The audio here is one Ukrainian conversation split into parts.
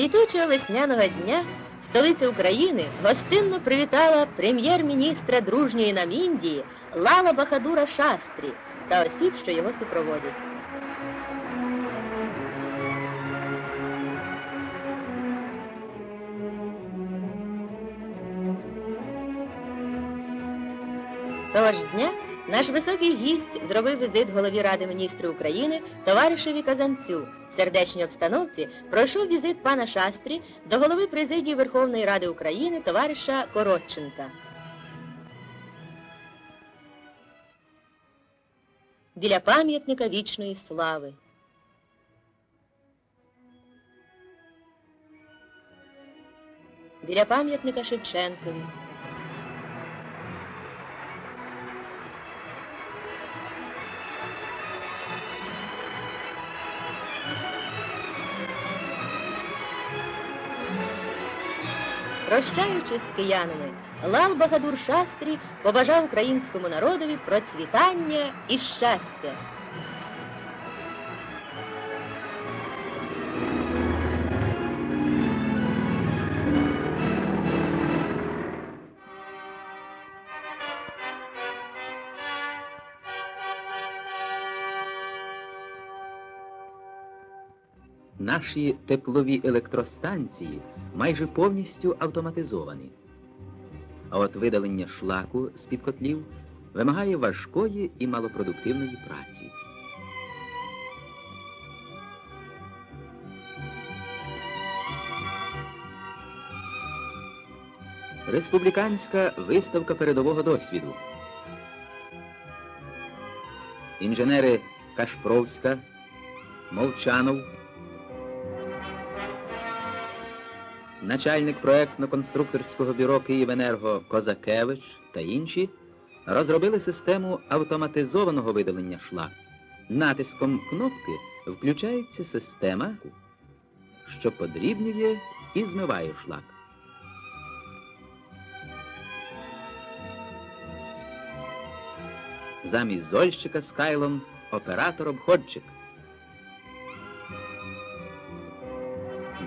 Квітучого весняного дня столиця України гостинно привітала прем'єр-міністра дружньої нам Індії Лала Бахадура Шастрі та осіб, що його супроводять. Того ж дня наш високий гість зробив візит голові Ради міністрів України товаришеві Казанцю. В сердечній обстановці пройшов візит пана Шастрі до голови президії Верховної Ради України товариша Коротченка. Біля пам'ятника вічної слави. Біля пам'ятника Шевченкові. Прощаючись з киянами, Лал Багадур Шастрі побажав українському народові процвітання і щастя. Наші теплові електростанції майже повністю автоматизовані. А от видалення шлаку з-під котлів вимагає важкої і малопродуктивної праці. Республіканська виставка передового досвіду. Інженери Кашпровська, Молчанов, начальник проектно-конструкторського бюро «Київенерго» Козакевич та інші розробили систему автоматизованого видалення шлаку. Натиском кнопки включається система, що подрібнює і змиває шлак. Замість зольщика з кайлом оператор-обходчик.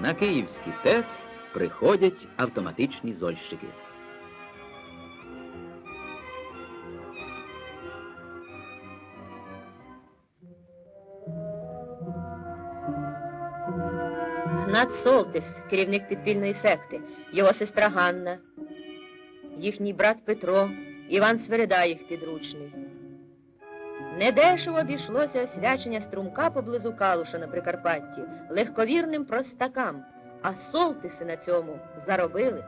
На київський ТЕЦ приходять автоматичні зольщики. Гнат Солтис, керівник підпільної секти, його сестра Ганна, їхній брат Петро, Іван Свереда їх підручний. Недешево обійшлося освячення струмка поблизу Калуша на Прикарпатті легковірним простакам, а Солтиси на цьому заробили.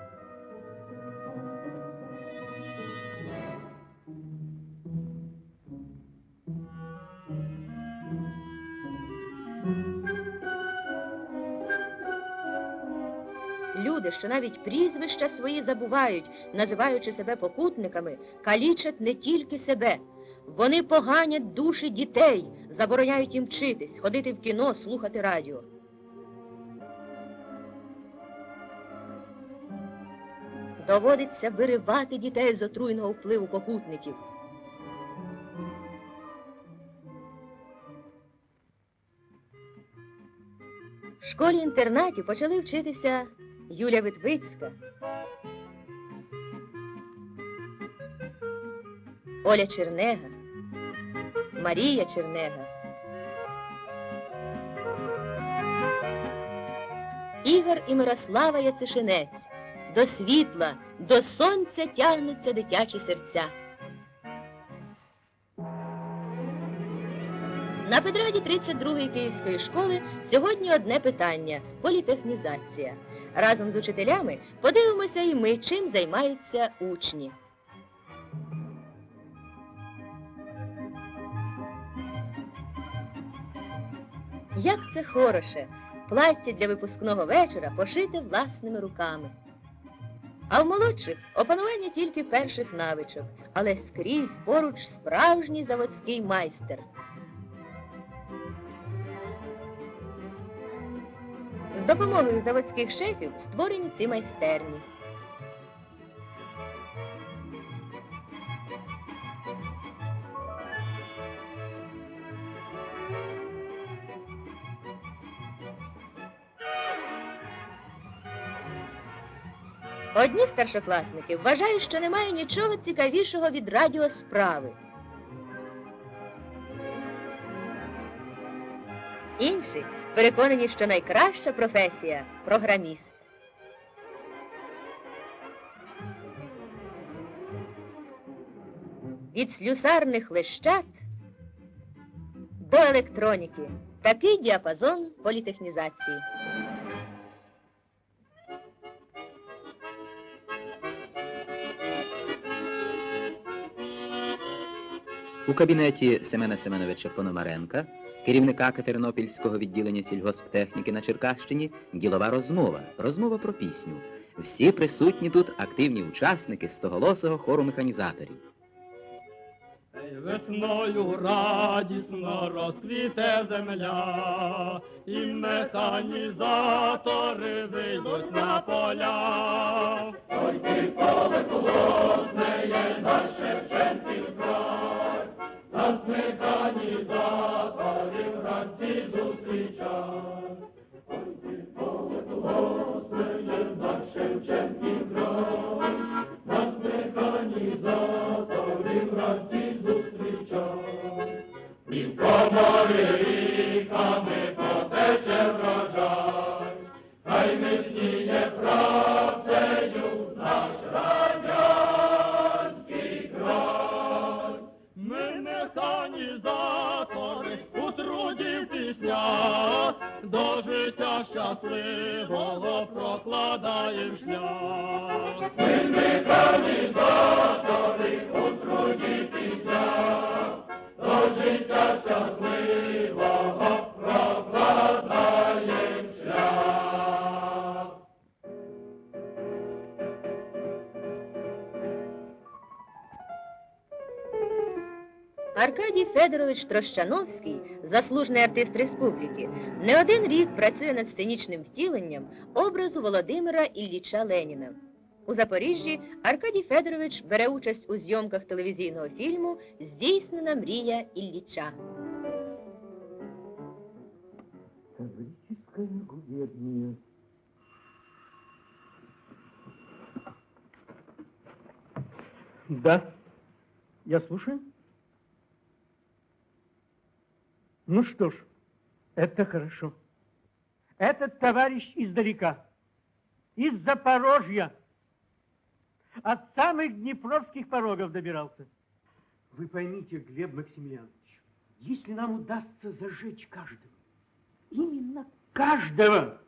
Люди, що навіть прізвища свої забувають, називаючи себе покутниками, калічать не тільки себе. Вони поганять душі дітей, забороняють їм вчитись, ходити в кіно, слухати радіо. Доводиться виривати дітей з отруйного впливу покутників. В школі-інтернаті почали вчитися Юля Витвицька, Оля Чернега, Марія Чернега, Ігор і Мирослава Яцишинець. До світла, до сонця тягнуться дитячі серця. На педраді 32-ї Київської школи сьогодні одне питання політехнізація. Разом з учителями подивимося і ми, чим займаються учні. Як це хороше! Плаття для випускного вечора пошите власними руками. А в молодших опанування тільки перших навичок, але скрізь поруч справжній заводський майстер. З допомогою заводських шефів створені ці майстерні. Одні старшокласники вважають, що немає нічого цікавішого від радіосправи. Інші переконані, що найкраща професія програміст. Від слюсарних лещат до електроніки. Такий діапазон політехнізації. У кабінеті Семена Семеновича Пономаренка, керівника Катеринопільського відділення сільгосптехніки на Черкащині, ділова розмова, розмова про пісню. Всі присутні тут активні учасники стоголосого хору механізаторів. Весною радісно розквіте земля, і механізатори вийдуть на поля. Ой, ти поле колосне І в коморі ріками потече врожай, хай міцніє працею наш радянський край. Ми механізатори у труді пісня, до життя щасливого прокладаєм шлях. Ми механізатори у Аркадій Федорович Трощановський, заслужений артист республіки, не один рік працює над сценічним втіленням образу Володимира Ілліча Леніна. У Запоріжжі Аркадій Федорович бере участь у зйомках телевізійного фільму Здійснена мрія Ілліча. Таврическая губерния. Да, я слушаю. Ну что ж, это хорошо. Этот товарищ издалека, из Запорожья, от самых днепровских порогов добирался. Вы поймите, Глеб Максимiliaнович, если нам удастся зажечь каждого, именно каждого,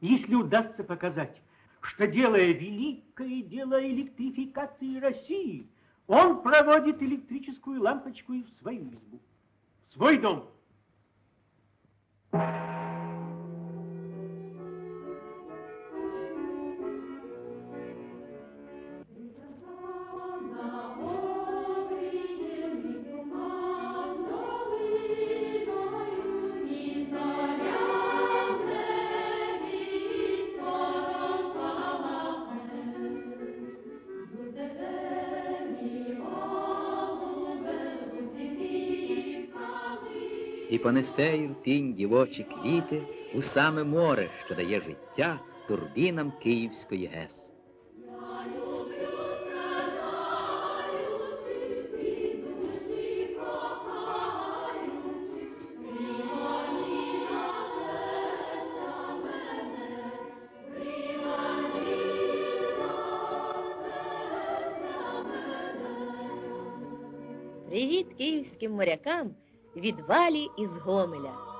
если удастся показать, что делая великое дело электрификации России, он проводит электрическую лампочку и в свою избу, в свой дом. Thank you. І понесе Ірпінь дівочі квіти у саме море, що дає життя турбінам Київської ГЕС. Привіт київським морякам від Валі із Гомеля.